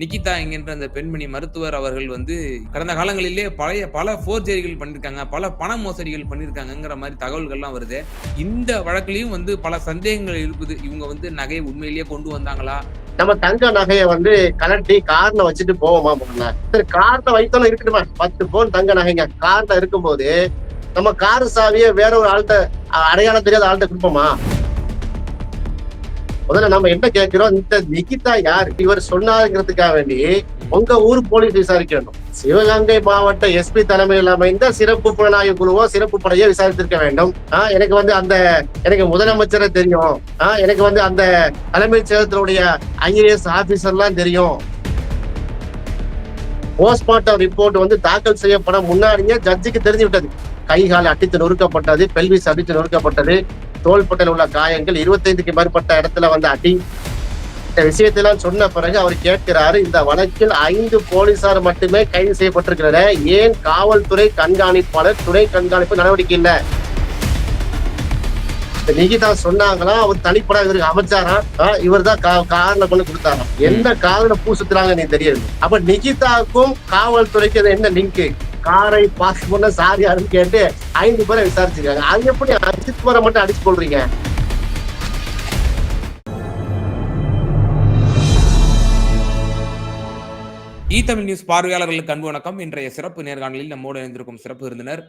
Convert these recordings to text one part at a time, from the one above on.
நிகிதா என்கின்ற அந்த பெண்மணி மருத்துவர் அவர்கள் வந்து கடந்த காலங்களிலே பழைய பல ஃபோர்ஜரிகள் பண்ணிருக்காங்க பல பண மோசடிகள் பண்ணியிருக்காங்கங்கிற மாதிரி தகவல்கள்லாம் வருது. இந்த வழக்குலயும் வந்து பல சந்தேகங்கள் இருக்குது. இவங்க வந்து நகையை உண்மையிலேயே கொண்டு வந்தாங்களா? நம்ம தங்க நகையை வந்து கலட்டி கார்ல வச்சுட்டு போவோமா முதல்ல? சரி கார்ல வைத்தாலும் இருக்கட்டுமா? பத்து போன் தங்க நகைங்க. கார்ல இருக்கும்போது நம்ம கார் சாவியை வேற ஒரு ஆள்கிட்ட அடையாளம் தெரியாத ஆள்கிட்ட கொடுப்போமா? முதல்ல நம்ம என்ன கேட்கிறோம்? இந்த நிகிதா யார்? இவர் சொன்னாருங்கிறதுக்காக வேண்டி உங்க ஊர் போலீஸ் விசாரிக்க வேண்டும் சிவகங்கை மாவட்ட எஸ்பி தலைமையில் அமைந்த சிறப்பு புலனாய்வு குழுவோ சிறப்பு படையோ விசாரித்திருக்க வேண்டும். எனக்கு வந்து அந்த எனக்கு முதலமைச்சரை தெரியும். ஆஹ் எனக்கு வந்து அந்த தலைமைச் செயலத்தினுடைய ஐஏஎஸ் ஆபீசர்லாம் தெரியும். போஸ்ட்மார்ட்டம் ரிப்போர்ட் வந்து தாக்கல் செய்யப்பட முன்னாடியே ஜட்ஜுக்கு தெரிஞ்சு விட்டது கை கால் அடித்து நொறுக்கப்பட்டது பெல்விஸ் அடித்து நொறுக்கப்பட்டது. தோள்பட்டையில் உள்ள காயங்கள் இருபத்தைந்துக்கு மேற்பட்ட இடத்துல வந்து அடி. இந்த விஷயத்தெல்லாம் சொன்ன பிறகு அவர் கேட்கிறாரு இந்த வழக்கில் ஐந்து போலீசார் மட்டுமே கைது செய்யப்பட்டிருக்கிறார் ஏன் காவல்துறை கண்காணிப்பாளர் துணை கண்காணிப்பு நடவடிக்கை இல்லை? நிகிதா சொன்னாங்களா அவர் தனிப்படா இவருக்கு அமைச்சாரா? இவர் தான் கார்ல கொண்டு கொடுத்தாராம். எந்த கார்ல பூ சுத்துறாங்க நீ தெரியாது அப்ப நிகிதாவுக்கும் காவல்துறைக்கு என்ன லிங்க் காரை பாஸ் பண்ண சார் யாருன்னு கேட்டு ஐந்து பேரை விசாரிச்சிருக்காங்க. அது எப்படி அஜித் குமாரை மட்டும் அடிச்சு கொள்றீங்க இ தமிழ் நியூஸ் பார்வையாளர்களுக்கு அன்பு வணக்கம். இன்றைய சிறப்பு நேர்காணலில் நம்மோடு இணைந்திருக்கும் சிறப்பு விருந்தினர்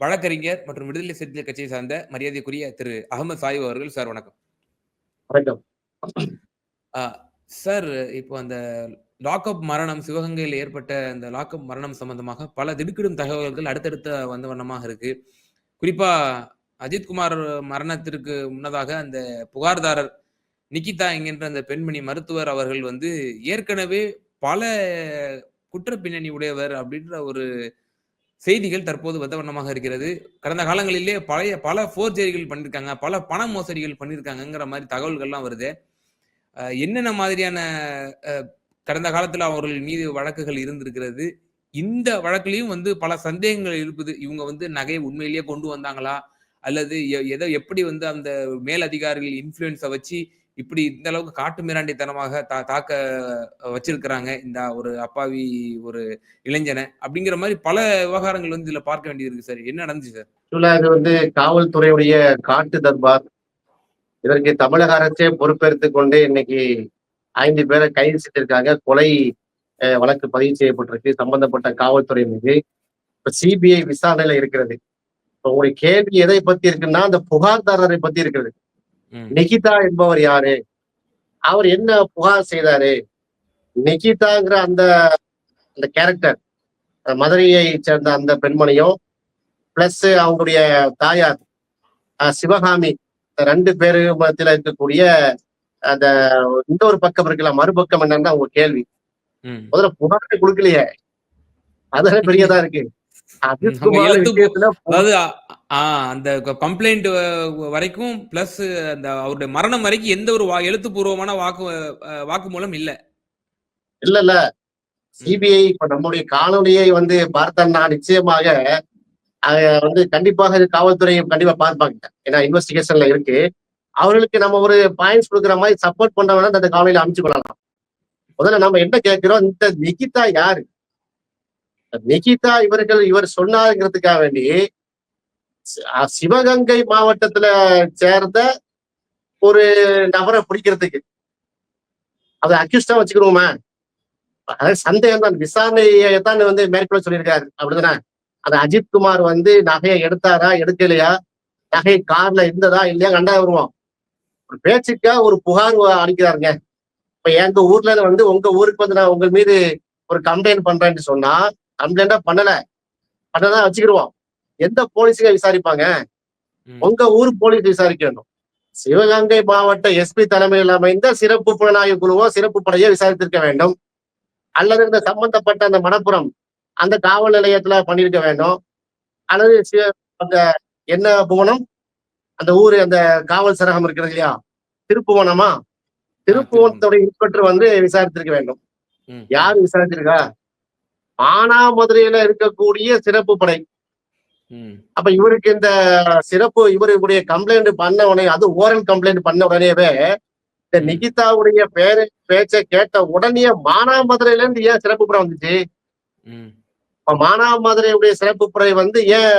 வழக்கறிஞர் மற்றும் விடுதலை சிறுத்தைகள் கட்சியை சார்ந்த மரியாதைக்குரிய திரு அகமது சாயிப் அவர்கள். சார் வணக்கம். வணக்கம். சார் இப்போ அந்த லாக்அப் மரணம் சிவகங்கையில் ஏற்பட்ட அந்த லாக்அப் மரணம் சம்பந்தமாக பல திடுக்கிடும் தகவல்கள் அடுத்தடுத்த வந்த வண்ணமாக இருக்கு. குறிப்பா அஜித்குமார் மரணத்திற்கு முன்னதாக அந்த புகார்தாரர் நிக்கிதா என்கின்ற அந்த பெண்மணி மருத்துவர் அவர்கள் வந்து ஏற்கனவே பல குற்ற பின்னணி உடையவர் அப்படின்ற ஒரு செய்திகள் தற்போது வந்த வண்ணமாக இருக்கிறது. கடந்த காலங்களிலே பழைய பல ஃபோர்ஜரிகள் பண்ணியிருக்காங்க பல பண மோசடிகள் பண்ணியிருக்காங்கங்கிற மாதிரி தகவல்கள்லாம் வருது. என்னென்ன மாதிரியான கடந்த காலத்துல அவர்கள் மீது வழக்குகள் இருந்திருக்கிறது. இந்த வழக்குலயும் வந்து பல சந்தேகங்கள் இருப்பது இவங்க வந்து நகையை உண்மையிலேயே கொண்டு வந்தாங்களா? அல்லது எதோ எதை எப்படி வந்து அந்த மேலதிகாரிகள் இன்ஃப்ளூயன்ஸை வச்சு இப்படி இந்த அளவுக்கு காட்டு மிராண்டித்தனமாக தா தாக்க வச்சிருக்கிறாங்க இந்த ஒரு அப்பாவி ஒரு இளைஞனை அப்படிங்கிற மாதிரி பல விவகாரங்கள் வந்து இதுல பார்க்க வேண்டியது இருக்கு சார். என்ன நடந்துச்சு சார்? ஆக்சுவலா இது வந்து காவல்துறையுடைய காட்டு தர்பார். இதற்கு தமிழக அரசே பொறுப்பேற்றுக் கொண்டு இன்னைக்கு ஐந்து பேரை கைது செய்திருக்காங்க. கொலை வழக்கு பதிவு செய்யப்பட்டிருக்கு. சம்பந்தப்பட்ட காவல்துறை மீது. இப்ப சிபிஐ விசாரணையில இருக்கிறது. இப்ப உங்களுடைய கேள்வி எதை பத்தி இருக்குன்னா அந்த புகார்தாரரை பத்தி இருக்கிறது. நிகிதா என்பவர் யாரு? அவர் என்ன புகார் செய்தாரு? நிகிதாங்கிற அந்த அந்த கேரக்டர் மதுரையை சேர்ந்த அந்த பெண்மணியும் பிளஸ் அவங்களுடைய தாயார் சிவகாமி ரெண்டு பேரு மத்தியில இருக்கக்கூடிய அந்த ஒரு பக்கம் இருக்குல்ல மறுபக்கம் என்னன்னா உங்க கேள்வி. முதல்ல புகாரே கொடுக்கலையே. அதுதான் பெரியதா இருக்கு. அஜித் அவங்க குமார் எழுத்து விஷயத்துல அதாவது அ- ஆ, அந்த கம்ப்ளைண்ட் வரைக்கும் பிளஸ் அந்த அவருடைய மரணம் வரைக்கும் எந்த ஒரு எழுத்துப்பூர்வமான வாக்கு வாக்குமூலம் இல்ல. இல்ல இல்ல. சிபிஐ இப்ப நம்முடைய காணொலியை வந்து பார்த்தோம்னா நிச்சயமாக அத வந்து கண்டிப்பாக இது காவல்துறை கண்டிப்பா பார்ப்பாங்க. ஏன்னா இன்வெஸ்டிகேஷன்ல இருக்கு. அவர்களுக்கு நம்ம ஒரு பாயிண்ட்ஸ் கொடுக்குற மாதிரி சப்போர்ட் பண்ண வேணா அந்த காலையில அமைச்சு கொள்ளலாம். முதல்ல நம்ம என்ன கேட்கிறோம்? இந்த நிகிதா யாரு? நிகிதா இவர்கள் இவர் சொன்னாருங்கிறதுக்காக வேண்டி அஹ் சிவகங்கை மாவட்டத்துல சேர்ந்த ஒரு நபரை பிடிக்கிறதுக்கு. அதை அக்யூஸ்டா வச்சுக்கிறோமா அதாவது சந்தேகம் தான். விசாரணையை தான் வந்து மேற்கொள்ள சொல்லியிருக்காரு. அப்படிதானே? அந்த அஜித் குமார் வந்து நகையை எடுத்தாரா எடுக்கலையா? நகை கார்ல இருந்ததா இல்லையா? கண்டா வருவோம். பேச்சுக்கா ஒரு புகார் அளிக்கிறாருங்க. இப்ப எங்க ஊர்ல வந்து உங்க ஊருக்கு வந்து நான் உங்க மீது ஒரு கம்ப்ளைண்ட் பண்றேன்னு சொன்னா கம்ப்ளைண்டா பண்ணல. பண்ணதான் வச்சுக்கிடுவோம் எந்த போலீஸுங்க விசாரிப்பாங்க. உங்க ஊர் போலீஸ் விசாரிக்க வேண்டும் சிவகங்கை மாவட்ட எஸ்பி தலைமையில் அமைந்த சிறப்பு புலனாய்வு குழுவோ சிறப்பு படையோ விசாரித்திருக்க வேண்டும். அல்லது இந்த சம்பந்தப்பட்ட அந்த மணப்புறம் அந்த காவல் நிலையத்துல பண்ணிருக்க வேண்டும். அல்லது அந்த என்ன புவனம்? அந்த ஊரு அந்த காவல் சரகம் இருக்கிறது இல்லையா? திருப்புவனமா திருப்புவனத்துடைய இன்ஸ்பெக்டர் வந்து விசாரித்திருக்க வேண்டும். யார் விசாரிச்சிருக்கா மானாமதுரையில இருக்கக்கூடிய சிறப்பு படை. அப்ப இவருக்கு இந்த சிறப்பு இவருடைய கம்ப்ளைண்ட் பண்ண உடனே அது ஓரல் கம்ப்ளைண்ட் பண்ண உடனேவே இந்த. நிகிதாவுடைய பேரு பேச்சை கேட்ட உடனே மானாமதுரையில இருந்து ஏன் சிறப்பு புறம் வந்துச்சு. இப்ப மானாமதுரையுடைய சிறப்பு புறை வந்து ஏன்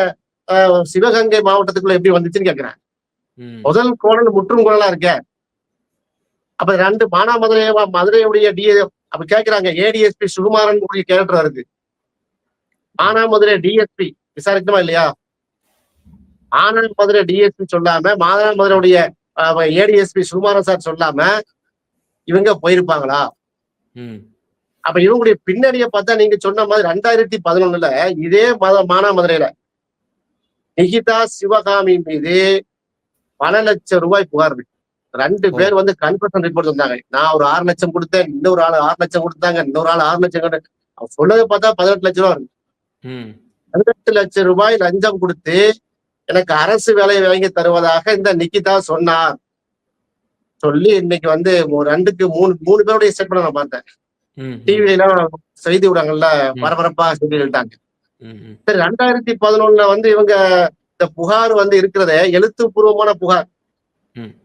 சிவகங்கை மாவட்டத்துக்குள்ள எப்படி வந்துச்சுன்னு கேக்குறேன். முதல் கோணல் முற்றும் குரலா இருக்க அப்ப ரெண்டு மானாமதுரை மதுரையுடைய டி அப்ப கேக்குறாங்க ஏடிஎஸ்பி சுகுமாரன் கூடிய கேரக்டர் வருது மானாமதுரை டிஎஸ்பி விசாரிக்கணுமா இல்லையா? மானாமதுரை டிஎஸ்பி சொல்லாம மானாமதுரையுடைய ஏடிஎஸ்பி சுகுமாரன் சார் சொல்லாம இவங்க போயிருப்பாங்களா. அப்ப இவங்களுடைய பின்னணியை பார்த்தா நீங்க சொன்ன மாதிரி ரெண்டாயிரத்தி பதினொன்னுல இதே மத மானாமதுரையில நிகிதா சிவகாமி மீது பல லட்சம் ரூபாய் புகார் இருக்கு ரெண்டு. பேர் வந்து கன்ஃபர்ஷன் ரிப்போர்ட் வந்தாங்க நான் ஒரு ஆறு லட்சம் கொடுத்தேன் இன்னொரு ஆள் ஆறு லட்சம் கொடுத்தாங்க இன்னொரு ஆள் ஆறு லட்சம். அவன் சொன்னதை பார்த்தா பதினெட்டு லட்சம் ரூபாய் இருக்கு. பதினெட்டு லட்சம் ரூபாய் லஞ்சம் கொடுத்து எனக்கு அரசு வேலை வாங்கி தருவதாக இந்த நிக்கிதா சொன்னார் சொல்லி இன்னைக்கு வந்து ரெண்டுக்கு மூணு மூணு பேருடைய ஸ்டேட்மெண்ட் நான் பார்த்தேன் ம். ம். டிவில எல்லாம் செய்தி ஊடகங்கள்ல பரபரப்பா சொல்லிட்டாங்க. சரி ரெண்டாயிரத்தி பதினொன்னுல வந்து இவங்க இந்த புகார் வந்து இருக்கிறத எழுத்துப்பூர்வமான புகார்.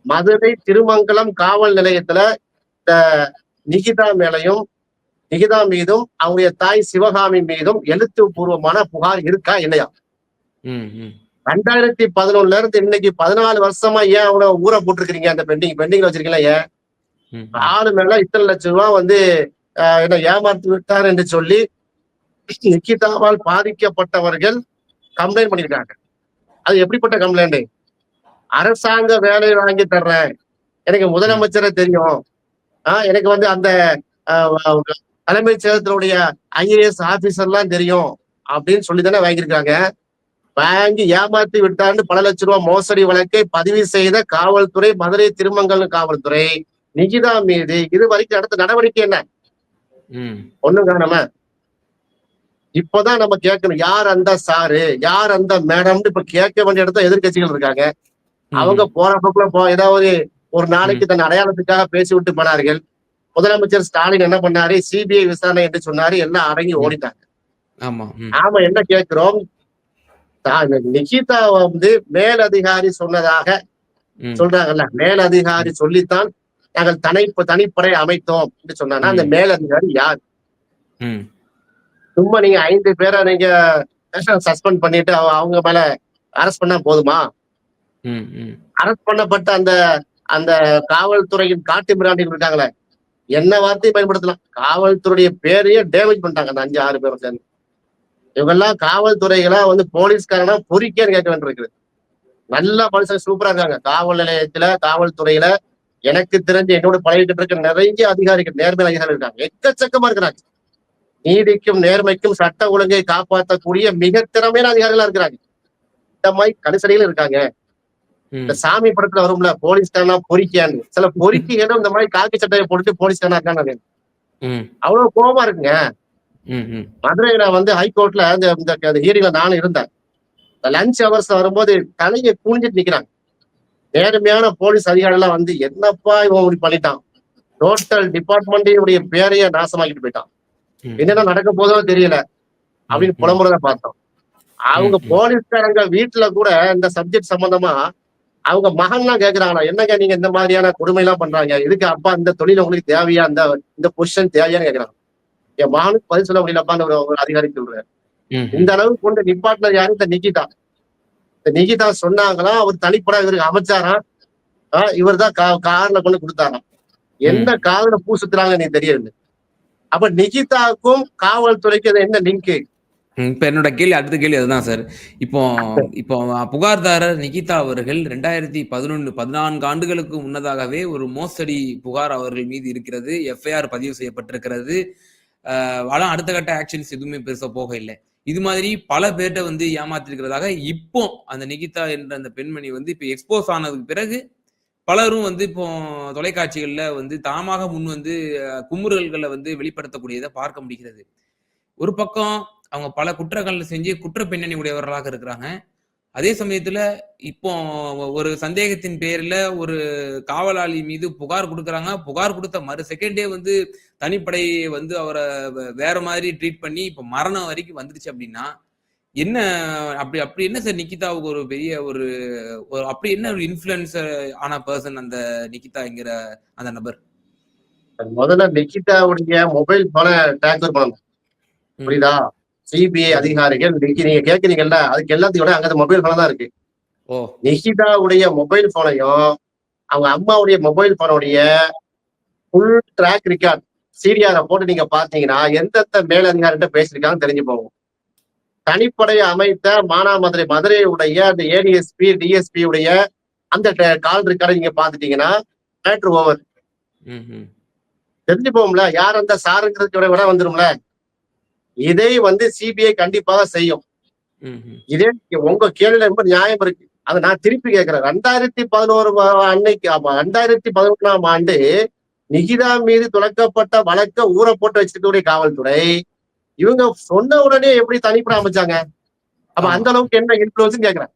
மதுரை திருமங்கலம் காவல் நிலையத்துல இந்த நிகிதா மேலையும் நிகிதா மீதும் அவங்களுடைய தாய் சிவகாமி மீதும் எழுத்துப்பூர்வமான புகார் இருக்கா இல்லையா. ரெண்டாயிரத்தி பதினொன்னுல இருந்து இன்னைக்கு பதினாலு வருஷமா ஏன் அவனை ஊற போட்டிருக்கீங்க அந்த பெண்டிங் பெண்டிங்ல வச்சிருக்கீங்களா ஏன். ஆளு மேல இத்தனை லட்சம் ரூபாய் வந்து என்ன ஏமாற்றி விட்டார் என்று சொல்லி நிக்கிதாவால் பாதிக்கப்பட்டவர்கள் கம்ப்ளைண்ட் பண்ணிருக்காங்க அது எப்படிப்பட்ட கம்ப்ளைண்ட் அரசாங்க வேலை வாங்கி தர்றேன். எனக்கு முதலமைச்சரை தெரியும். ஆஹ், எனக்கு வந்து அந்த தலைமைச் செயலகத்தினுடைய ஐஏஎஸ் ஆபீசர் எல்லாம் தெரியும். அப்படின்னு சொல்லி தானே வாங்கியிருக்காங்க. வாங்கி ஏமாத்தி விட்டான்னு பல லட்சம் ரூபாய் மோசடி வழக்கை பதிவு செய்த காவல்துறை மதுரை திருமங்கலம் காவல்துறை நிகிதா மீது இது வரைக்கும் அடுத்த நடவடிக்கை என்ன? ம். ஒண்ணும் காணாம. இப்பதான் நம்ம கேட்கணும் யார் அந்த சாரு யார் அந்த மேடம்னு இப்ப கேட்க வேண்டிய இடத்துல எதிர்க்கட்சிகள் இருக்காங்க. அவங்க போற போக்குல போ ஏதாவது ஒரு நாளைக்கு தன் அடையாளத்துக்காக பேசி விட்டு போனார்கள். முதலமைச்சர் ஸ்டாலின் என்ன பண்ணாரு? சிபிஐ விசாரணை என்று சொன்னாரு. எல்லாம் அடங்கி ஓடிட்டாங்க. ஆமா. நாம என்ன கேட்கிறோம்? நிகிதா வந்து மேலதிகாரி சொன்னதாக. சொல்றாங்கல்ல. மேலதிகாரி சொல்லித்தான் நாங்கள் தனி தனிப்படை அமைத்தோம் என்று சொன்னாங்கன்னா அந்த மேலதிகாரி யார். சும்மா நீங்க ஐந்து பேரை நீங்க சஸ்பெண்ட் பண்ணிட்டு அவ- அவங்க மேல அரெஸ்ட் பண்ணா போதுமா. அரெஸ்ட் பண்ணப்பட்ட அந்த அந்த காவல்துறையின் காட்டு மிராண்டிகள் இருக்காங்களே என்ன வார்த்தையை பயன்படுத்தலாம்? காவல்துறையுடைய பேரையே டேமேஜ் பண்ணிட்டாங்க அந்த அஞ்சு ஆறு பேரும் சேர்ந்து. இவங்கெல்லாம் காவல்துறைகளா வந்து போலீஸ்காரனா பொறிக்கேன்னு கேட்க வேண்டியிருக்குது நல்லா மனுஷன் சூப்பரா இருக்காங்க. காவல் நிலையத்துல காவல்துறையில எனக்கு தெரிஞ்சு என்னோட பழகிட்டு இருக்க நிறைய அதிகாரிகள் நேர்மை அதிகாரிகள் இருக்காங்க. எக்கச்சக்கமா இருக்கிறாங்க. நீதிக்கும் நேர்மைக்கும் சட்ட ஒழுங்கை காப்பாற்றக்கூடிய மிக திறமையான அதிகாரிகளா இருக்கிறாங்க. இந்த மாதிரி கணிசனைகள் இருக்காங்க. இந்த சாமி படத்துல வரும்ல போலீஸ்காரனா பொறிக்கான்னு சில பொறிக்கைகளும் இந்த மாதிரி காக்கி சட்டையை போட்டுட்டு போலீஸ்காரனா இருக்காங்க ம். அவ்வளவு கோபமா இருக்குங்க. மதுரையில வந்து ஹைகோர்ட்ல இந்த ஹியரிங்ல நானும் இருந்தேன் லஞ்ச் ஹவர்ஸ் வரும்போது தலையை குனிஞ்சிட்டு நிக்கிறாங்க நேர்மையான போலீஸ் அதிகாரி எல்லாம் வந்து என்னப்பா இவன் இப்படி பண்ணிட்டான் டோட்டல் டிபார்ட்மெண்டைய பேரையே நாசமாக்கிட்டு போயிட்டான். என்னென்ன நடக்க போதோ தெரியல அப்படின்னு. புலம்புறத பார்த்தோம் அவங்க. போலீஸ்காரங்க வீட்டுல கூட இந்த சப்ஜெக்ட் சம்பந்தமா அவங்க மகன்லாம் கேக்குறாங்களா என்னங்க நீங்க இந்த மாதிரியான கொடுமை எல்லாம் பண்றாங்க? இதுக்கு அப்பா இந்த தொழில் உங்களுக்கு தேவையா? இந்த இந்த பொசிஷன் தேவையான்னு கேக்குறாங்க. என் மகனுக்கு பதில் சொல்ல முடியலப்பான்னு ஒரு அதிகாரி சொல்றாரு. இந்த அளவுக்கு கொண்டு நிப்பாட்டினது யாரு? இந்த நிகிதா இந்த நிகிதா சொன்னாங்களா அவர் தனிப்படா இவருக்கு அமைச்சாராம் இவர் தான் கார்ல கொண்டு கொடுத்தாராம் எந்த காதுல பூ சுத்துறாங்க நீ தெரியாது அப்ப நிகிதாவுக்கும் காவல்துறைக்கு என்ன லிங்க் இப்ப என்னோட கேள்வி அடுத்த கேள்வி அதுதான் சார். இப்போ இப்போ புகார்தாரர் நிகிதா அவர்கள் ரெண்டாயிரத்தி பதினொன்று பதினான்கு ஆண்டுகளுக்கு முன்னதாகவே ஒரு மோசடி புகார் அவர்கள் மீது இருக்கிறது எஃப்ஐஆர் பதிவு செய்யப்பட்டிருக்கிறது. வளம் அடுத்த கட்ட ஆக்ஷன்ஸ் எதுவுமே பெருசா போக இல்லை. இது மாதிரி பல பேர்ட்ட வந்து ஏமாத்திருக்கிறதாக இப்போ அந்த நிகிதா என்ற அந்த பெண்மணி வந்து இப்போ எக்ஸ்போஸ் ஆனதுக்கு பிறகு பலரும் வந்து இப்போ தொலைக்காட்சிகள்ல வந்து தாமாக முன் வந்து அஹ், குமுறல்களை வந்து வெளிப்படுத்தக்கூடியதை பார்க்க முடிகிறது. ஒரு பக்கம் அவங்க பல குற்றங்கள் செஞ்சு குற்ற பின்னணி உடையவர்களாக இருக்கிறாங்க. அதே சமயத்துல இப்போ ஒரு சந்தேகத்தின் பேர்ல ஒரு காவலாளி மீது புகார் கொடுக்குறாங்க. புகார் கொடுத்த மறு செகண்டே வந்து தனிப்படை வந்து அவரை வேற மாதிரி ட்ரீட் பண்ணி இப்ப மரணம் வரைக்கும் வந்துருச்சு அப்படின்னா என்ன அப்படி அப்படி என்ன சார் நிக்கிதாவுக்கு ஒரு பெரிய ஒரு ஒரு அப்படி என்ன ஒரு இன்ஃபுளுசர் ஆன பர்சன் அந்த நிக்கிதாங்கிற அந்த நபர்? முதல்ல நிக்கிதாவுடைய மொபைல் போன டேக்கர் பண்ணணும். புரியுதா? சிபிஐ அதிகாரிகள் இன்னைக்கு நீங்க கேக்குறீங்கல்ல? அதுக்கு எல்லாத்தையும் விட அங்க மொபைல் போன தான் இருக்கு. நிகிதாவுடைய மொபைல் போனையும் அவங்க அம்மாவுடைய மொபைல் போனுடைய ஃபுல் ட்ராக் ரெக்கார்ட் சீரியால போட்டு நீங்க பாத்தீங்கன்னா எந்தெந்த மேலதிகாரிட்ட பேசியிருக்காங்கன்னு தெரிஞ்சு போகும். தனிப்படையை அமைத்த மானாமதுரை மதுரையுடைய அந்த ஏடிஎஸ்பி டிஎஸ்பி உடைய அந்த கால் ரெக்கார்டை நீங்க பாத்துட்டீங்கன்னா மேட்ரு ஓவர் தெரிஞ்சு போகும்ல? யார் அந்த சாருங்கிறதுக்கு விட வந்துரும்ல? இதை வந்து சிபிஐ கண்டிப்பாக செய்யும். இதே உங்க கேள்வியில ரொம்ப நியாயம் இருக்கு. அதை நான் திருப்பி கேட்கிறேன். ரெண்டாயிரத்தி பதினோரு அன்னைக்கு ஆமா ரெண்டாயிரத்தி பதினொன்றாம் ஆண்டு நிகிதா மீது துளக்கப்பட்ட வழக்க ஊற போட்டு வச்சிருக்கக்கூடிய காவல்துறை இவங்க சொன்ன உடனே எப்படி தனிப்பட அமைச்சாங்க? அப்ப. அந்த அளவுக்கு என்ன இன்ஃபுளுன்ஸ் கேக்குறேன்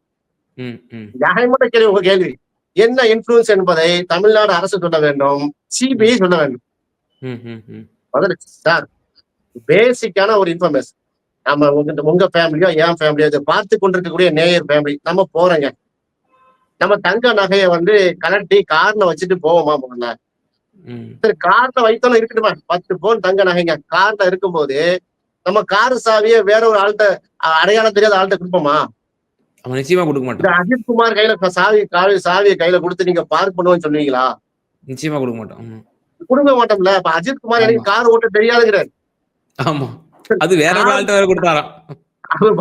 நியாயமான கேள்வி உங்க கேள்வி. என்ன இன்ஃபுளுன்ஸ் என்பதை தமிழ்நாடு அரசு சொல்ல வேண்டும் சிபிஐ சொல்ல வேண்டும். சார். பேசிக்கான ஒரு இன்ஃபர்மேஷன் நம்ம உங்க உங்க ஃபேமிலியோ என் ஃபேமிலியோ இதை பார்த்து கொண்டிருக்கக்கூடிய நேயர் ஃபேமிலி நம்ம போறோங்க. நம்ம தங்க நகையை வந்து கலட்டி கார்ல வச்சுட்டு போவோமா முதல்ல? சரி கார்ல வைத்தாலும் இருக்கட்டுமா? பத்து பவுன் தங்க நகைங்க. கார்ல இருக்கும்போது நம்ம கார் சாவியை வேற ஒரு ஆள்கிட்ட அடையாளம் தெரியாத ஆள்கிட்ட கொடுப்போமா? நிச்சயமா கொடுக்க மாட்டான். அஜித் குமார் கையில சாவி காவி சாவியை கையில கொடுத்து நீங்க பார்க் பண்ணுவோம்னு சொல்லுவீங்களா? நிச்சயமா கொடுக்க மாட்டான். ம். கொடுக்க மாட்டோம்ல. அப்ப அஜித் குமார் எனக்கு கார் ஓட்ட தெரியாதுங்கிறார். ஆமா. அது வேற ஆள்கிட்ட வேற கொடுத்தாராம்.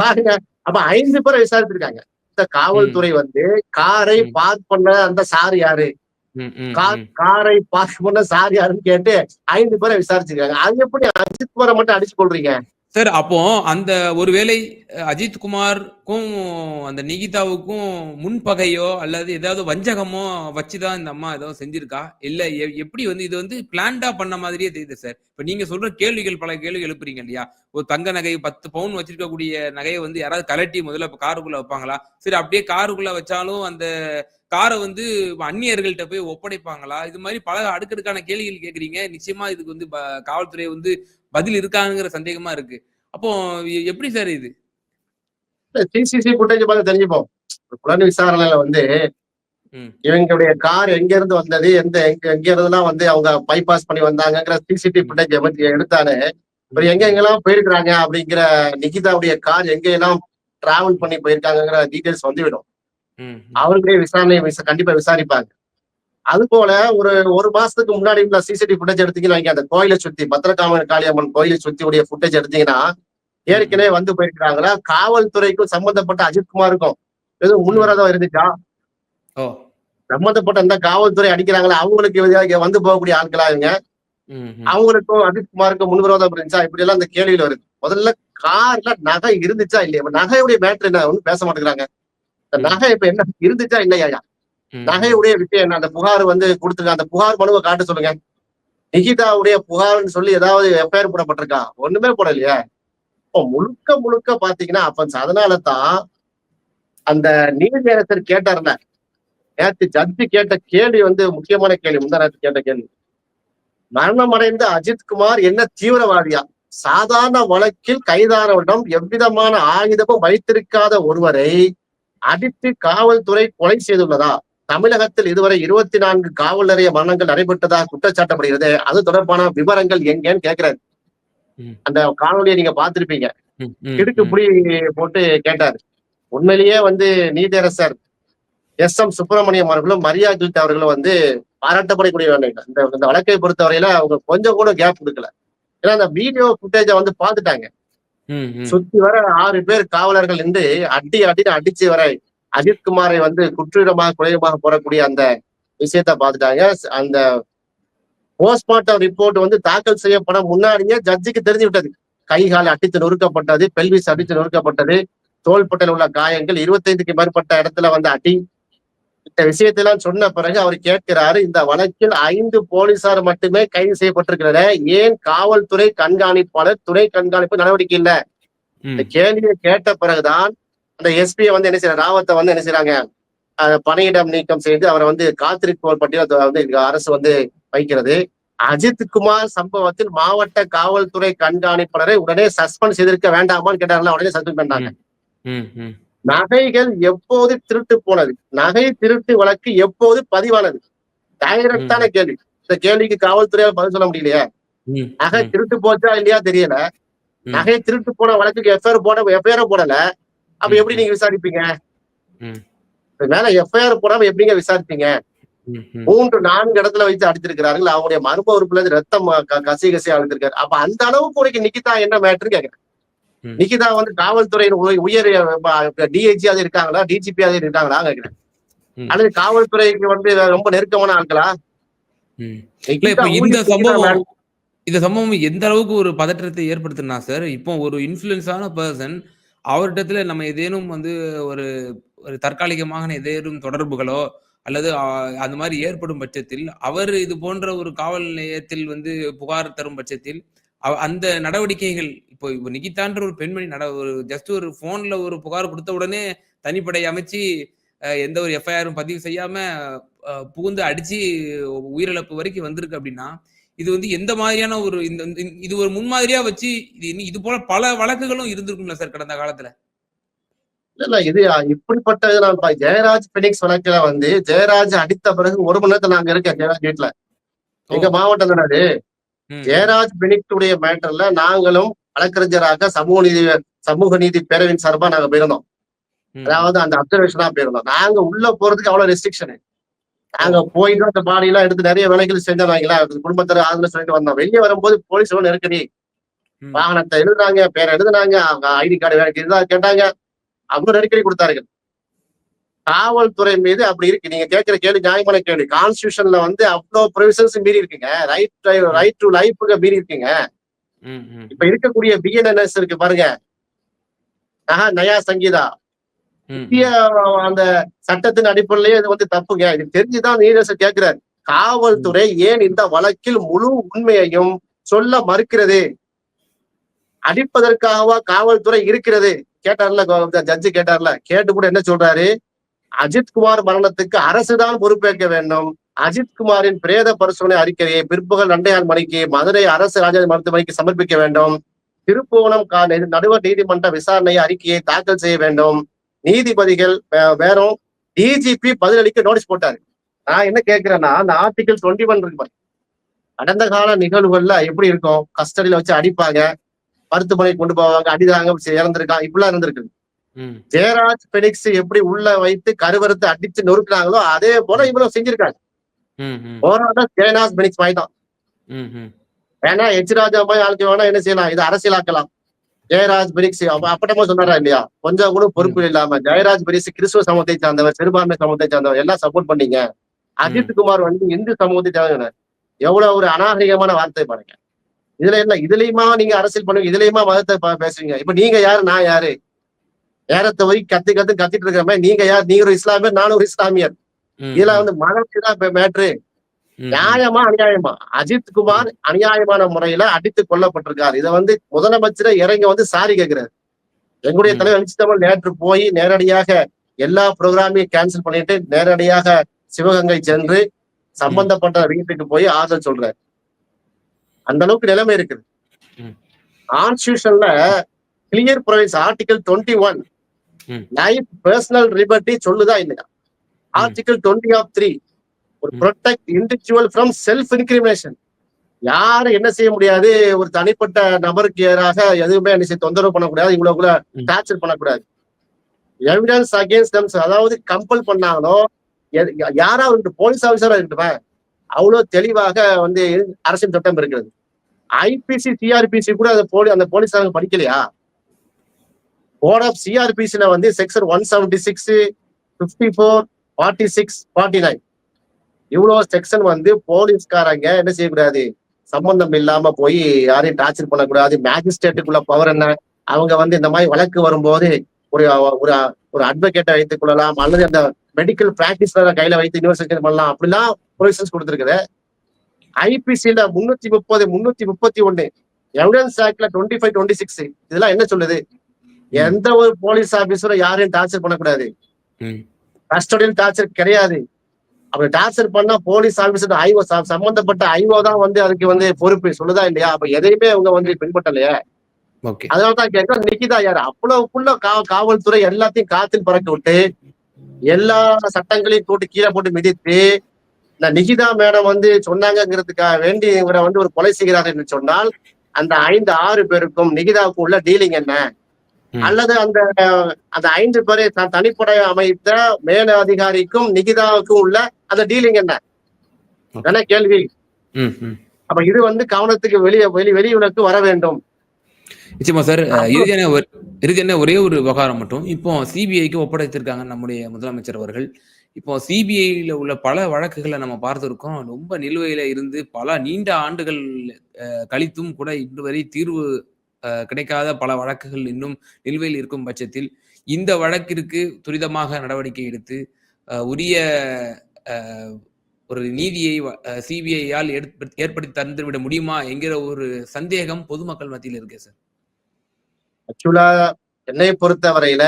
பாருங்க அப்ப ஐந்து பேரை விசாரிச்சிருக்காங்க இந்த காவல்துறை வந்து காரை. பார்க் பண்ண அந்த சார் யாரு. காரை பார்க் பண்ண சார் யாருன்னு கேட்டு ஐந்து பேரை விசாரிச்சிருக்காங்க. அது எப்படி அஜித் குமாரை மட்டும் அடிச்சு கொள்றீங்க சார் அப்போ அந்த ஒருவேளை அஹ், அஜித் குமாருக்கும் அந்த நிகிதாவுக்கும் முன்பகையோ அல்லது ஏதாவது வஞ்சகமோ வச்சுதான் இந்த அம்மா ஏதாவது செஞ்சிருக்கா? இல்ல எப்படி வந்து இது வந்து பிளான்டா பண்ண மாதிரியே தெரியுது சார். இப்ப நீங்க சொல்ற கேள்விகள் பல கேள்வி எழுப்புறீங்க இல்லையா? ஒரு தங்க நகை பத்து பவுன் வச்சிருக்கக்கூடிய நகையை வந்து யாராவது கலட்டி முதல்ல இப்ப காருக்குள்ள வைப்பாங்களா? சரி அப்படியே காருக்குள்ள வச்சாலும் அந்த காரை வந்து அந்நியர்கள்ட்ட போய் ஒப்படைப்பாங்களா? இது மாதிரி பல அடுக்கடுக்கான கேள்விகள் கேக்குறீங்க. நிச்சயமா இதுக்கு வந்து ப- காவல்துறை வந்து பதில் இருக்காங்கிற சந்தேகமா இருக்கு. அப்போ எப்படி சார் இது? சிசிசி ஃபுட்டேஜ் பார்த்து தெரிஞ்சுப்போம். புலன் விசாரணையில வந்து. இவங்களுடைய கார் எங்க இருந்து வந்தது எந்த எங்க எங்க இருந்தெல்லாம் வந்து அவங்க பைபாஸ் பண்ணி வந்தாங்கங்கிற சிசிடிவி ஃபுட்டேஜ் எடுத்தாலே இவர் எங்க எங்கெல்லாம் போயிருக்கிறாங்க அப்படிங்கிற நிகிதாவுடைய கார் எங்க எல்லாம் டிராவல் பண்ணி போயிருக்காங்கங்கிற டீடைல்ஸ் வந்துவிடும். அவர்களே விசாரணை விச- கண்டிப்பா விசாரிப்பாங்க. அது போல ஒரு ஒரு மாசத்துக்கு முன்னாடி உள்ள சிசிடிவி ஃபுட்டேஜ் எடுத்தீங்கன்னா அந்த கோயிலை சுத்தி பத்திரகாமன் காளியம்மன் கோயிலை சுத்தி உடைய ஃபுட்டேஜ் எடுத்தீங்கன்னா ஏற்கனவே வந்து போயிருக்காங்களா காவல்துறைக்கும் சம்பந்தப்பட்ட அஜித்குமாருக்கும் எதுவும் முன்வரதா இருந்துச்சா? சம்பந்தப்பட்ட அந்த காவல்துறை அடிக்கிறாங்களா? அவங்களுக்கு வந்து போகக்கூடிய ஆட்களா ம். அவங்களுக்கும் அஜித்குமாருக்கும் முன்விரோதம் இருந்துச்சா? இப்படி எல்லாம் இந்த கேள்வியில வருது. முதல்ல கார்ல நகை இருந்துச்சா இல்லையா? நகையுடைய மேட்ரு என்ன? ஒன்றும் பேச மாட்டேங்கிறாங்க. நகை இப்ப என்ன? இருந்துச்சா இல்லையா. நகையுடைய விஷயம் என்ன? அந்த புகார் வந்து கொடுத்துருக்க அந்த புகார் மனுவை காட்ட சொல்லுங்க. நிகிதாவுடைய புகார்னு சொல்லி ஏதாவது எஃப்ஐஆர் போடப்பட்டிருக்கா? ஒண்ணுமே போடலையே. இப்போ முழுக்க முழுக்க பாத்தீங்கன்னா அப்ப அதனால தான் அந்த நீதியரசர் கேட்டார்ல. நேற்று ஜட்ஜி கேட்ட கேள்வி வந்து முக்கியமான கேள்வி முந்தா நேற்று கேட்ட கேள்வி. மரணமடைந்த அஜித் குமார் என்ன தீவிரவாதியா? சாதாரண வழக்கில் கைதானவரிடம் எவ்விதமான ஆயுதமும் வைத்திருக்காத ஒருவரை அடித்து காவல்துறை கொலை செய்துள்ளதா? தமிழகத்தில் இதுவரை இருபத்தி நான்கு காவல் நிலைய மரணங்கள் நடைபெற்றதாக குற்றச்சாட்டப்படுகிறது அது தொடர்பான விவரங்கள் எங்கன்னு கேட்கிறாரு. அந்த காணொலியை நீங்க ம், கிடுக்கு. புடி போட்டு கேட்டாரு உண்மையிலேயே வந்து நீதியரசர் எஸ் எம் சுப்பிரமணியம் அவர்களும் மரியா ஜித் அவர்களும் வந்து பாராட்டப்படக்கூடிய இந்த இந்த வழக்கை பொறுத்தவரையில அவங்க கொஞ்சம் கூட கேப் கொடுக்கல ஏன்னா அந்த வீடியோ ஃபுட்டேஜ வந்து ம். சுத்தி வர ஆறு பேர் காவலர்கள் நின்று அடி அடின்னு அடிச்சு வர அஜித்குமாரை வந்து குற்றமாக குறையமாக போடக்கூடிய அந்த விஷயத்த பார்த்துட்டாங்க. அந்த போஸ்ட்மார்ட்டம் ரிப்போர்ட் வந்து தாக்கல் செய்யப்பட முன்னாடியே ஜட்ஜிக்கு தெரிஞ்சு விட்டது கை கால் அடித்து நொறுக்கப்பட்டது பெல்விஸ் அடித்து நொறுக்கப்பட்டது தோள்பட்டையில் உள்ள காயங்கள் இருபத்தைந்துக்கு மேற்பட்ட இடத்துல வந்து அடி. இந்த விஷயத்தெல்லாம் சொன்ன பிறகு அவர் கேட்கிறாரு இந்த வழக்கில் ஐந்து போலீசார் மட்டுமே கைது செய்யப்பட்டிருக்கிறத. ஏன் காவல்துறை கண்காணிப்பாளர் துணை கண்காணிப்பு நடவடிக்கை இல்லை. இந்த கேள்வியை கேட்ட பிறகுதான் அந்த எஸ்பியை வந்து என்ன செய்யறாங்க? ராவத்தை வந்து என்ன செய்யறாங்க? பணியிடம் நீக்கம் செய்து அவரை வந்து காத்திருப்போர் பட்டியல் வந்து அரசு வந்து வைக்கிறது. அஜித் குமார் சம்பவத்தில் மாவட்ட காவல்துறை கண்காணிப்பாளரை உடனே சஸ்பெண்ட் செய்திருக்க வேண்டாமான்னு கேட்டாங்களா உடனே சஸ்பெண்ட் பண்ணாங்க. நகைகள் எப்போது திருட்டு போனது? நகை திருட்டு வழக்கு எப்போது பதிவானது? டைரக்டான கேள்வி. இந்த கேள்விக்கு காவல்துறையால் பதில் சொல்ல முடியலையே. நகை திருட்டு போச்சா இல்லையா தெரியல. நகை திருட்டு போன வழக்குக்கு எஃப்ஐஆர் போட எஃப்ஐஆர் போடல. அப்ப எப்படி நீங்க விசாரிப்பீங்க? மேல எஃப்ஐஆர் போடாம எப்படிங்க விசாரிப்பீங்க. மூன்று நான்கு இடத்துல வைத்து அடித்திருக்கிறார்கள். அவங்களுடைய மர்ம உறுப்புல இருந்து ரத்தம் கசி கசி அழுத்திருக்காரு. அப்ப அந்த அளவுக்கு உனக்கு நிக்கிதா என்ன மேட்ரு கேக்குறேன். நிக்கிதா வந்து காவல்துறையின் உய- உயர் டிஐஜி அது இருக்காங்களா? டிஜிபி அது இருக்காங்களா? கேக்குறேன். அல்லது காவல்துறைக்கு வந்து ரொம்ப நெருக்கமான ஆட்களா? இந்த சம்பவம் இந்த சம்பவம் எந்த அளவுக்கு ஒரு பதற்றத்தை ஏற்படுத்தினா சார் இப்போ ஒரு இன்ஃபுளுன்ஸான பர்சன் அவரிடத்துல நம்ம ஏதேனும் வந்து ஒரு ஒரு தற்காலிகமான ஏதேனும் தொடர்புகளோ அல்லது அது அந்த மாதிரி ஏற்படும் பட்சத்தில் அவர் இது போன்ற ஒரு காவல் நிலையத்தில் வந்து புகார் தரும் பட்சத்தில் அந்த நடவடிக்கைகள் இப்போ இப்போ நிகிதான்ற ஒரு பெண்மணி நட ஒரு ஜஸ்ட் ஒரு ஃபோன்ல ஒரு புகார் கொடுத்த உடனே தனிப்படை அமைச்சு எந்த ஒரு எஃப்ஐஆரும் பதிவு செய்யாம புகுந்து அடிச்சு உயிரிழப்பு வரைக்கும் வந்திருக்கு அப்படின்னா இது வந்து எந்த மாதிரியான ஒரு இந்த இது ஒரு முன்மாதிரியா வச்சு இது இது போல பல வழக்குகளும் இருந்திருக்கும்ல சார் கடந்த காலத்துல. இல்ல இல்ல இது இப்படிப்பட்ட நான் ஜெயராஜ் பினிக்ஸ் வழக்குல வந்து ஜெயராஜ் அடித்த பிறகு ஒரு மணி நேரத்துல நாங்க இருக்கேன் ஜெயராஜ் வீட்டுல எங்க மாவட்டம் தானே அது ஜெயராஜ் பினிக்டுடைய மேட்டர்ல நாங்களும் வழக்கறிஞராக சமூக நீதி சமூக நீதி பேரவின் சார்பா நாங்க போயிருந்தோம். அதாவது அந்த அப்சர்வேஷனா போயிருந்தோம். நாங்க உள்ள போறதுக்கு அவ்வளவு ரெஸ்ட்ரிக்ஷன் நாங்க போயிட்டு அந்த பாடி எல்லாம் எடுத்து நிறைய வேலைகள் செஞ்சோம் வைங்களேன் குடும்பத்துல ஆளுநர் சொல்லிட்டு வந்தோம். வெளியே வரும்போது போலீஸ் நெருக்கடி. வாகனத்தை எழுதுனாங்க பேரை எழுதுனாங்க அவங்க ஐடி கார்டு வேலைக்கு இருந்தா கேட்டாங்க. அவ்வளவு நெருக்கடி கொடுத்தார்கள். காவல்துறை மீது அப்படி இருக்கு. நீங்க கேட்கிற கேள்வி நியாயமான கேள்வி. கான்ஸ்டியூஷன்ல வந்து அவ்வளவு ப்ரொவிஷன்ஸ் மீறி இருக்குங்க. ரைட் ரைட் டு லைஃபுக்கு மீறி இருக்குங்க. இப்ப இருக்கக்கூடிய பிஎன்என்எஸ் இருக்கு பாருங்க. ஆஹா நயா சங்கீதா. இந்திய அந்த சட்டத்தின் அடிப்படையிலேயே இது வந்து தப்புங்க இது தெரிஞ்சுதான் நீரசர் கேட்கிறார் காவல்துறை ஏன் இந்த வழக்கில் முழு உண்மையையும் சொல்ல மறுக்கிறது? அடிப்பதற்காகவா காவல்துறை இருக்கிறது? கேட்டார்ல ஜட்ஜு கேட்டார்ல. கேட்டு கூட என்ன சொல்றாரு? அஜித்குமார் மரணத்துக்கு அரசுதான் பொறுப்பேற்க வேண்டும். அஜித்குமாரின் பிரேத பரிசோதனை அறிக்கையை பிற்பகல் ரெண்டையாறு மணிக்கு மதுரை அரசு ராஜாஜி மருத்துவமனைக்கு சமர்ப்பிக்க வேண்டும். திருப்புவனம் நடுவர் நீதிமன்ற விசாரணை அறிக்கையை தாக்கல் செய்ய வேண்டும். நீதிபதிகள் வேறும். டிஜிபி பதிலளிக்க நோட்டீஸ் போட்டாரு. நான் என்ன கேட்கிறேன்னா அந்த ஆர்டிகல் டுவெண்ட்டி ஒன் இருக்கு. கடந்த கால நிகழ்வுகள்ல எப்படி இருக்கும்? கஸ்டடியில வச்சு அடிப்பாங்க. மருத்துவமனை கொண்டு போவாங்க. அடிதாங்க இறந்திருக்கான் இப்படிலாம் இருந்திருக்கு ஜெயராஜ் பெனிக்ஸ் எப்படி உள்ள வைத்து கருவறுத்து அடிச்சு நொறுக்குறாங்களோ அதே போல இவனும் செஞ்சிருக்காங்க போராட்டம் ஜெயராஜ் பெனிக்ஸ் மாதிரி தான் ம், ம், ஏன்னா எச் ராஜா மாதிரி ஆளுக்கு வேணா என்ன செய்யலாம்? இது அரசியலாக்கலாம். ஜெயராஜ் பெரிக்ஸ் அப்பட்டமா சொன்னாரா இல்லையா? கொஞ்சம் கூட பொறுப்பு இல்லாம ஜெயராஜ் பெரிக்ஸ் கிறிஸ்துவ சமூகத்தை சார்ந்தவர் சிறுபான்மை சமூகத்தை சார்ந்தவர் எல்லாம் சப்போர்ட் பண்ணீங்க. அஜித் குமார் வந்து இந்து சமூகத்தை சார்ந்தவர். எவ்வளவு ஒரு அநாகரிகமான வார்த்தை பாருங்க. இதுல என்ன இதுலயுமா நீங்க அரசியல் பண்ணுவீங்க இதுலயுமா மதத்தை பேசுவீங்க? இப்ப நீங்க யாரு நான் யாரு? நேரத்தை வரைக்கும் கத்து கத்து கத்திட்டு இருக்கிற மாதிரி நீங்க யார்? நீங்க ஒரு இஸ்லாமியர் நானும் ஒரு இஸ்லாமியர். இதுல வந்து மதம் தான் மேட்ரு? நியாயமா அநியாயமா? அஜித் குமார் அநியாயமான முறையில அடித்து கொல்லப்பட்டிருக்காரு. இதை வந்து முதலமைச்சரை இறங்கி வந்து சாரி கேட்கிறாரு எங்களுடைய. தலைவர் தமிழ் நேற்று போய் நேரடியாக எல்லா ப்ரோக்ராமையும் கேன்சல் பண்ணிட்டு நேரடியாக சிவகங்கை சென்று சம்பந்தப்பட்ட வீட்டுக்கு போய் ஆறுதல் சொல்றாரு. அந்த அளவுக்கு நிலைமை இருக்குது. கான்ஸ்டியூஷன்ல clear provides article twenty one. Life personal liberty சொல்லுதா இல்லையா? ஆர்டிகல் டுவெண்ட்டி ஆஃப் த்ரீ ஒரு. Protect individual from self incrimination யாரும் என்ன செய்ய முடியாது? ஒரு தனிப்பட்ட நபருக்கு எதிராக எதுவுமே என்ன செய்ய தொந்தரவு பண்ணக்கூடாது. இவ்வளவுக்குள்ள. டார்ச்சர் பண்ணக்கூடாது. எவிடன்ஸ் அகேன்ஸ்ட் தம்ஸ் அதாவது கம்பல் பண்ணாங்களோ யா- யாராவது போலீஸ் ஆபீசரா இருக்கட்டும் அவ்வளவு தெளிவாக வந்து அரசியல் சட்டம் இருக்கிறது. ஐபிசி சிஆர்பிசி கூட அந்த போலி அந்த போலீஸாரங்க படிக்கலையா? கோட் ஆஃப் சிஆர்பிசில வந்து section one seventy six fifty four forty six forty nine இவ்வளவு செக்ஷன் வந்து போலீஸ்காரங்க என்ன செய்யக்கூடாது? சம்பந்தம் இல்லாம போய் யாரையும் டார்ச்சர் பண்ணக்கூடாது. மேஜிஸ்ட்ரேட்டுக்குள்ள பவர் என்ன? அவங்க வந்து இந்த மாதிரி வழக்கு வரும்போது ஒரு ஒரு ஒரு அட்வொகேட்டை வைத்துக் கொள்ளலாம். அல்லது அந்த மெடிக்கல் பிராக்டிஸ் கையில வைத்து இன்வெஸ்டிகேஷன் பண்ணலாம். அப்படிலாம் ப்ரொவிஷன்ஸ் கொடுத்துருக்குது. ஐபிசில முன்னூத்தி முப்பது முன்னூத்தி முப்பத்தி ஒண்ணு. எவிடன்ஸ் ஆக்ட்ல டுவெண்ட்டி ஃபைவ் டுவெண்ட்டி சிக்ஸ் இதெல்லாம் என்ன சொல்லுது? எந்த ஒரு போலீஸ் ஆபீசரும் யாரையும் டார்ச்சர் பண்ணக்கூடாது. கஸ்டடியல் டார்ச்சர் கிடையாது. அப்படி டார்ச்சர் பண்ணா போலீஸ் ஆபீசர் ஐஓ சம்பந்தப்பட்ட ஐஓ தான் வந்து அதுக்கு வந்து பொறுப்பு சொல்லுதா இல்லையா? அப்ப எதையுமே அவங்க வந்து பின்பற்றலையே. ஓகே. அதனாலதான் கேட்கிறோம் நிக்கிதா யாரு? அவ்வளவுக்குள்ள கா காவல்துறை எல்லாத்தையும் காத்தில் பறக்க விட்டு எல்லா சட்டங்களையும் போட்டு கீழே போட்டு மிதித்து இந்த நிகிதா மேடம் வந்து சொன்னாங்கங்கிறதுக்காக வேண்டி இவரை வந்து ஒரு கொலை செய்கிறார் என்று சொன்னால் அந்த ஐந்து ஆறு பேருக்கும் நிகிதாவுக்கு உள்ள டீலிங் என்ன. அல்லது அந்த அந்த ஐந்து பேரை தனிப்படை அமைத்த மேல அதிகாரிக்கும் நிகிதாவுக்கும் உள்ள அந்த டீலிங் என்ன? கேள்வி? அப்ப இது வந்து கவனத்துக்கு வெளியே வெளி வெளியுலக்கு வர வேண்டும். நிச்சயமா சார் இறுதியான ஒரு இறுதியான ஒரே ஒரு விவகாரம் மட்டும். இப்போ சிபிஐக்கு ஒப்படைத்திருக்காங்க நம்முடைய முதலமைச்சர் அவர்கள். இப்போ சிபிஐல உள்ள பல வழக்குகளை நம்ம பார்த்திருக்கோம். ரொம்ப நிலுவையில இருந்து பல நீண்ட ஆண்டுகள் கழித்தும் கூட இன்று வரை தீர்வு கிடைக்காத பல வழக்குகள் இன்னும் நிலுவையில் இருக்கும் பட்சத்தில் இந்த வழக்கிற்கு துரிதமாக நடவடிக்கை எடுத்து உரிய ஒரு நீதியை சிபிஐயால் ஏற்படுத்தி தந்துவிட முடியுமா என்கிற ஒரு சந்தேகம் பொதுமக்கள் மத்தியில் இருக்கு சார். ஆக்சுவலா என்னை பொறுத்தவரையில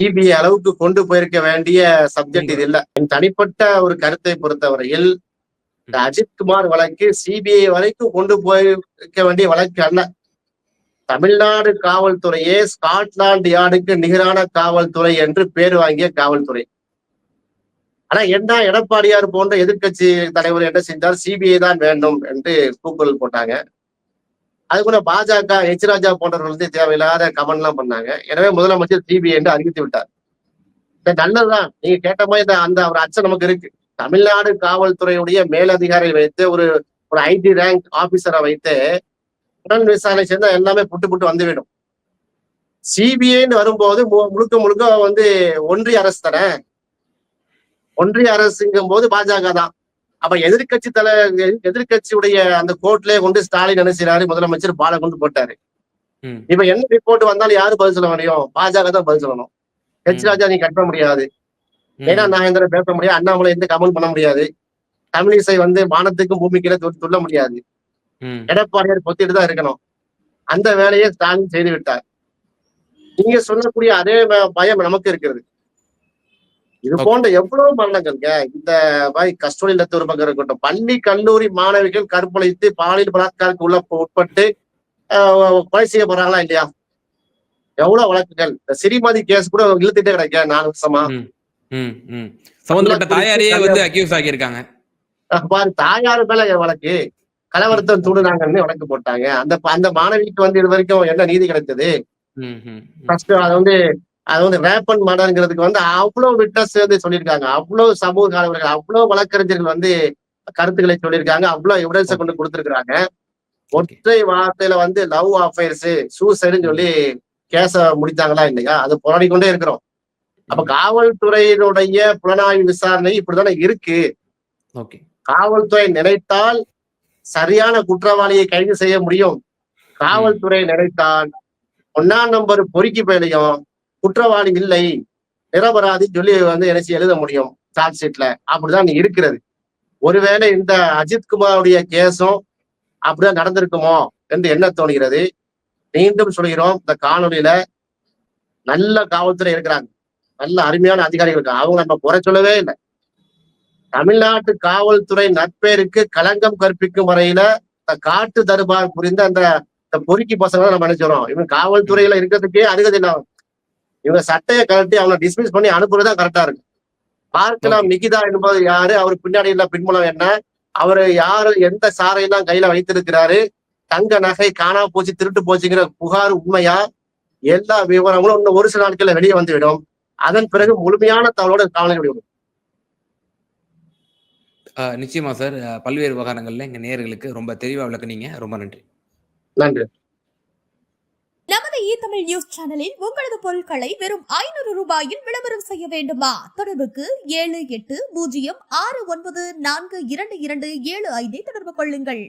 சிபிஐ அளவுக்கு கொண்டு போயிருக்க வேண்டிய சப்ஜெக்ட் இது இல்ல. என் தனிப்பட்ட ஒரு கருத்தை பொறுத்தவரையில் இந்த அஜித்குமார் வழக்கு சிபிஐ வரைக்கும் கொண்டு போயிருக்க வேண்டிய வழக்கு அல்ல. தமிழ்நாடு காவல்துறையே ஸ்காட்லாந்து யார்டுக்கு நிகரான காவல்துறை என்று பேர் வாங்கிய காவல்துறை. ஆனா என்ன எடப்பாடியார் போன்ற எதிர்க்கட்சி தலைவர் என்ன செஞ்சார்? சிபிஐ தான் வேண்டும் என்று கூக்குரல் போட்டாங்க. அது கூட பாஜக எச் ராஜா போன்றவர்கள் வந்து தேவையில்லாத கமெண்ட் எல்லாம் பண்ணாங்க. எனவே முதலமைச்சர் சிபிஐ என்று அறிவித்து விட்டார். நல்லதுதான். நீங்க கேட்ட மாதிரி அந்த ஒரு அச்சம் நமக்கு இருக்கு. தமிழ்நாடு காவல்துறையுடைய மேலதிகாரி வைத்து ஒரு ஒரு ஐடி ரேங்க் ஆபீசரை வைத்து உடல் விசாரணை சேர்ந்தா எல்லாமே புட்டு புட்டு வந்துவிடும். சிபிஐன்னு வரும்போது முழுக்க முழுக்க வந்து ஒன்றிய அரசு தானே? ஒன்றிய அரசுங்கும் போது பாஜக தான். அப்ப எதிர்க்கட்சி தலை எதிர்க்கட்சியுடைய அந்த கோர்ட்லயே கொண்டு ஸ்டாலின் செய்யறாரு முதலமைச்சர் பாலை கொண்டு போட்டாரு. இப்ப என்ன ரிப்போர்ட் வந்தாலும் யாரு பதில் சொல்ல முடியும்? பாஜக தான் பதில் சொல்லணும். ஹெச். ராஜா நீ கட்ட முடியாது. ஏன்னா நாகேந்திரன் பேச முடியாது. அண்ணாமலை எந்த கமெண்ட் பண்ண முடியாது. தமிழிசை வந்து வானத்துக்கும் பூமிக்கில துள்ள முடியாது. எடப்பாடியார் பொத்திட்டு தான் இருக்கணும். அந்த வேலையை ஸ்டாலின் செய்து விட்டார். நீங்க சொல்லக்கூடிய அதே பயம் நமக்கு இருக்கிறது. இது. போன்ற எவ்வளவு மரணங்கள்ங்க. இந்த மாதிரி கஸ்டோடி இல்லத்து ஒரு பக்கம் இருக்கட்டும் பள்ளி கல்லூரி மாணவிகள் கற்பழித்து பாலியல் பலாத்காரத்துக்கு உள்ள உட்பட்டு கொலை செய்யப்படுறாங்களா இல்லையா? எவ்வளவு வழக்குகள். இந்த சிறிமதி கேஸ் கூட இழுத்துட்டே கிடைக்க நாலு வருஷமா. சம்பந்தப்பட்ட தாயாரையே வந்து அக்யூஸ் ஆகியிருக்காங்க பாரு தாயாரு மேல வழக்கு. கலவரத்தை தூண்டுனாங்கன்னு வழக்கு போட்டாங்க. அந்த அந்த மாணவிக்கு வந்து இது வரைக்கும் என்ன நீதி கிடைத்தது. ஃபர்ஸ்ட் அது வந்து அது வந்து ரேப்பன் மர்டர்ங்கிறதுக்கு வந்து அவ்வளவு விட்னஸ் வந்து சொல்லியிருக்காங்க. அவ்வளவு சமூக ஆர்வலர்கள் அவ்வளவு வழக்கறிஞர்கள் வந்து கருத்துக்களை சொல்லியிருக்காங்க. அவ்வளவு எவிடன்ஸை கொண்டு கொடுத்திருக்காங்க ஒற்றை வார்த்தையில வந்து லவ் அஃபேர்ஸ் சூசைடுன்னு சொல்லி கேஸ முடித்தாங்களா இல்லையா? அது போராடி கொண்டே இருக்கிறோம். அப்ப காவல்துறையினுடைய புலனாய்வு விசாரணை இப்படித்தானே இருக்கு. காவல்துறை நினைத்தால் சரியான குற்றவாளியை கைது செய்ய முடியும். காவல்துறை நினைத்தால் ஒன்னாம் நம்பர் பொறுக்கி பயிலையும் குற்றவாளி இல்லை நிரபராதி சொல்லி வந்து செய்ய எழுத முடியும் சார்ஜ் ஷீட்ல அப்படிதான் நீ இருக்கிறது. ஒருவேளை இந்த அஜித் குமாருடைய கேஸும் அப்படிதான் நடந்திருக்குமோ என்று என்ன தோணுகிறது? மீண்டும் சொல்கிறோம் இந்த காணொலியில நல்ல காவல்துறை இருக்கிறாங்க. நல்ல அருமையான அதிகாரிகள் இருக்காங்க. அவங்க நம்ம குறை சொல்லவே இல்லை. தமிழ்நாட்டு காவல்துறை நட்பேருக்கு களங்கம் கற்பிக்கும் வரையில காட்டு தர்பார் புரிந்த அந்த பொறுக்கி பசங்க நம்ம நினைச்சிடும் இவங்க காவல்துறையில இருக்கிறதுக்கே அருகதை இல்லாம இவங்க சட்டையை கழட்டி அவனை டிஸ்மிஸ் பண்ணி அனுப்புறதுதான் கரெக்டா இருக்கு பார்க்கலாம் நிகிதா என்பது யாரு? அவர் பின்னாடி உள்ள பின்புலம் என்ன? அவரு யாரு? எந்த சாரையெல்லாம் கையில வைத்திருக்கிறாரு? தங்க நகை காணா போச்சு திருட்டு போச்சுங்கிற புகார் உண்மையா? எல்லா விவரங்களும் இன்னும் ஒரு சில நாட்கள்ல வெளியே வந்துவிடும். அதன் பிறகு முழுமையான தகவலோட காவலை அஹ், நிச்சயமா சார். பல்வேறு விவகாரங்கள்ல எங்க நேயர்களுக்கு ரொம்ப தெளிவா விளக்குனீங்க. ரொம்ப நன்றி. நன்றி. நமது இ தமிழ் நியூஸ் சேனலில் உங்களது பொருட்களை வெறும் ஐநூறு ரூபாயில் விளம்பரம் செய்ய வேண்டுமா? தொடர்புக்கு ஏழு எட்டு பூஜ்ஜியம் ஆறு ஒன்பது நான்கு இரண்டு இரண்டு ஏழு ஐந்தை தொடர்பு கொள்ளுங்கள்.